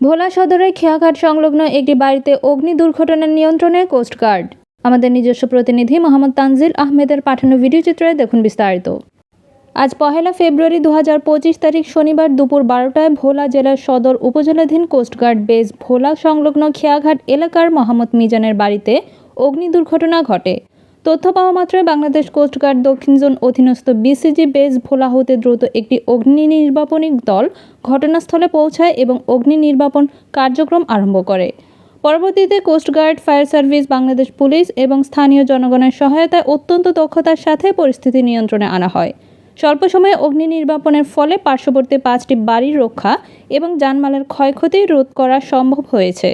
ভোলা সদরের খেয়াঘাট সংলগ্ন একটি বাড়িতে অগ্নি দুর্ঘটনার নিয়ন্ত্রণে কোস্টগার্ড আমাদের নিজস্ব প্রতিনিধি মোহাম্মদ তানজিল আহমেদের পাঠানো ভিডিও চিত্রে দেখুন বিস্তারিত। আজ পহেলা ফেব্রুয়ারি দু হাজার পঁচিশ তারিখ শনিবার দুপুর বারোটায় ভোলা জেলার সদর উপজেলাধীন কোস্টগার্ড বেস ভোলা সংলগ্ন খেয়াঘাট এলাকার মোহাম্মদ মিজানের বাড়িতে অগ্নি দুর্ঘটনা ঘটে। তথ্য পাওয়া মাত্রই বাংলাদেশ কোস্টগার্ড দক্ষিণ জোন অধীনস্থ বিসিজি বেস ভোলা হতে দ্রুত একটি অগ্নি নির্বাপনী দল ঘটনাস্থলে পৌঁছায় এবং অগ্নি নির্বাপন কার্যক্রম আরম্ভ করে। পরবর্তীতে coastguard fire service, Bangladesh police এবং স্থানীয় জনগণের সহায়তায় অত্যন্ত দক্ষতার সাথে পরিস্থিতি নিয়ন্ত্রণে আনা হয়। স্বল্প সময়ে অগ্নি নির্বাপনের ফলে পার্শ্ববর্তী পাঁচটি বাড়ির রক্ষা এবং জানমালের ক্ষয়ক্ষতি রোধ করা সম্ভব হয়েছে।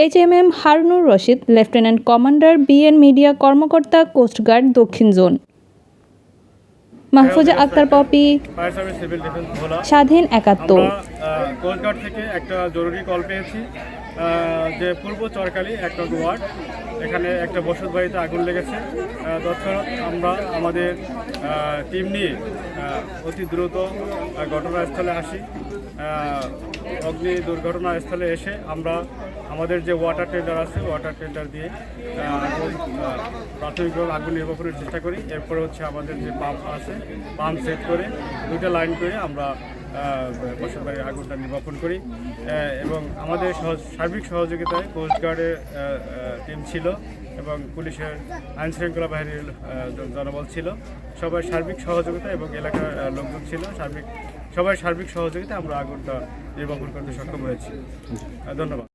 H M M Harunur Rashid lieutenant commander BN media কর্মকর্তা কোস্টগার্ড দক্ষিণ জোন। মাহফুজা আক্তার পপি, স্বাধীন একাত্তর। থেকে একটা জরুরি কল পেয়েছি যে পূর্ব চরকালি এক নং ওয়ার্ড এখানে একটা বসত বাড়িতে আগুন লেগেছে। তৎক্ষণাৎ আমরা আমাদের টিম নিয়ে অতি দ্রুত ঘটনাস্থলে আসি। অগ্নি দুর্ঘটনাস্থলে এসে আমরা আমাদের যে ওয়াটার টেন্ডার আছে ওয়াটার টেন্ডার দিয়ে আগুন প্রাথমিকভাবে আগুন নির্বাপনের চেষ্টা করি। এরপরে হচ্ছে আমাদের যে পাম্প আছে, পাম্প সেট করে দুইটা লাইন করে আমরা বসত বাড়ির আগুনটা নির্বাপন করি। এবং আমাদের সহজ- সার্বিক সহযোগিতায় কোস্টগার্ডের টিম ছিল এবং পুলিশের আইন শৃঙ্খলা বাহিনীর জনবল ছিল। সবাই সার্বিক সহযোগিতা এবং এলাকার লোকজন ছিল। সার্বিক সবাই সার্বিক সহযোগিতা আমরা আগুনটা নির্বাপন করতে সক্ষম হয়েছি। ধন্যবাদ।